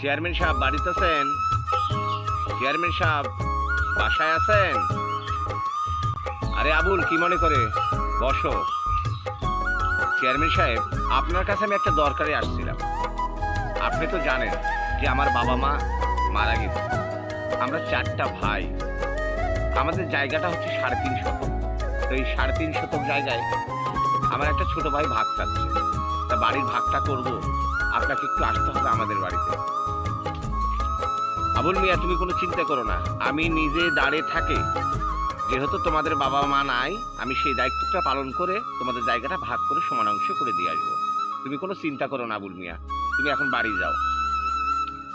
Chairman সাহেব বাড়িতে আছেন? চেয়ারম্যান সাহেব বাসায় আছেন? আরে আবুল, কি মনে করে? বসো। চেয়ারম্যান সাহেব, আপনার কাছে আমি একটা দরকারে আসছিলাম। আপনি তো জানেন যে আমার বাবা মা মারা গেছে। আমরা চারটা ভাই। আমাদের জায়গাটা হচ্ছে সাড়ে তিন শতক। তো এই সাড়ে তিন শতক জায়গায় আমার একটা ছোট ভাই ভাগ চাচ্ছে। তা বাড়ির ভাগটা করব? আপনাকে একটু আসতে হবে আমাদের বাড়িতে। আবুল মিয়া, তুমি কোনো চিন্তা করো না। আমি নিজে দাঁড়িয়ে থাকি। যেহেতু তোমাদের বাবা মা নাই, আমি সেই দায়িত্বটা পালন করে তোমাদের জায়গাটা ভাগ করে সমান অংশ করে দিয়ে আসব। তুমি কোনো চিন্তা করো না, আবুল মিয়া। তুমি এখন বাড়ি যাও।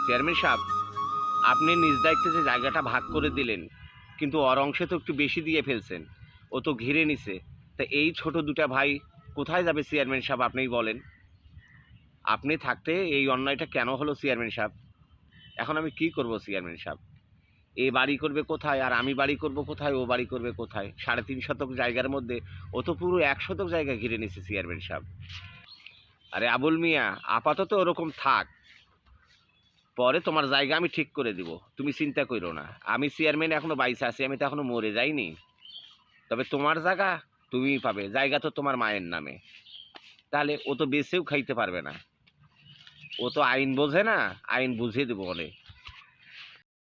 চেয়ারম্যান সাহেব, আপনি নিজ দায়িত্বে যে জায়গাটা ভাগ করে দিলেন, কিন্তু ওর অংশে তো একটু বেশি দিয়ে ফেলছেন। ও তো ঘিরে নিছে। তা এই ছোট দুটা ভাই কোথায় যাবে, চেয়ারম্যান সাহেব, আপনিই বলেন। আপনি থাকতে এই অন্যায়টা কেন হলো চেয়ারম্যান সাহেব? এখন আমি কি করব চেয়ারম্যান সাহেব? এ বাড়ি করবে কোথায়? আর আমি বাড়ি করব কোথায়? ও বাড়ি করবে কোথায়? সাড়ে তিন শতক জায়গার মধ্যে ও তো পুরো এক শতক জায়গা ঘিরে নিছে চেয়ারম্যান সাহেব। আরে আবুল মিয়া, আপাতত ওরকম থাক। পরে তোমার জায়গা আমি ঠিক করে দিব। তুমি চিন্তা করো না। আমি চেয়ারম্যান এখনও বাইসে আছি, আমি তো এখনও মরে যাইনি। তবে তোমার জায়গা তুমিই পাবে। জায়গা তো তোমার মায়ের নামে। তাহলে ও তো বেছেও খাইতে পারবে না। ও তো আইন বোঝে না, আইন বুঝিয়ে দেবো বলে।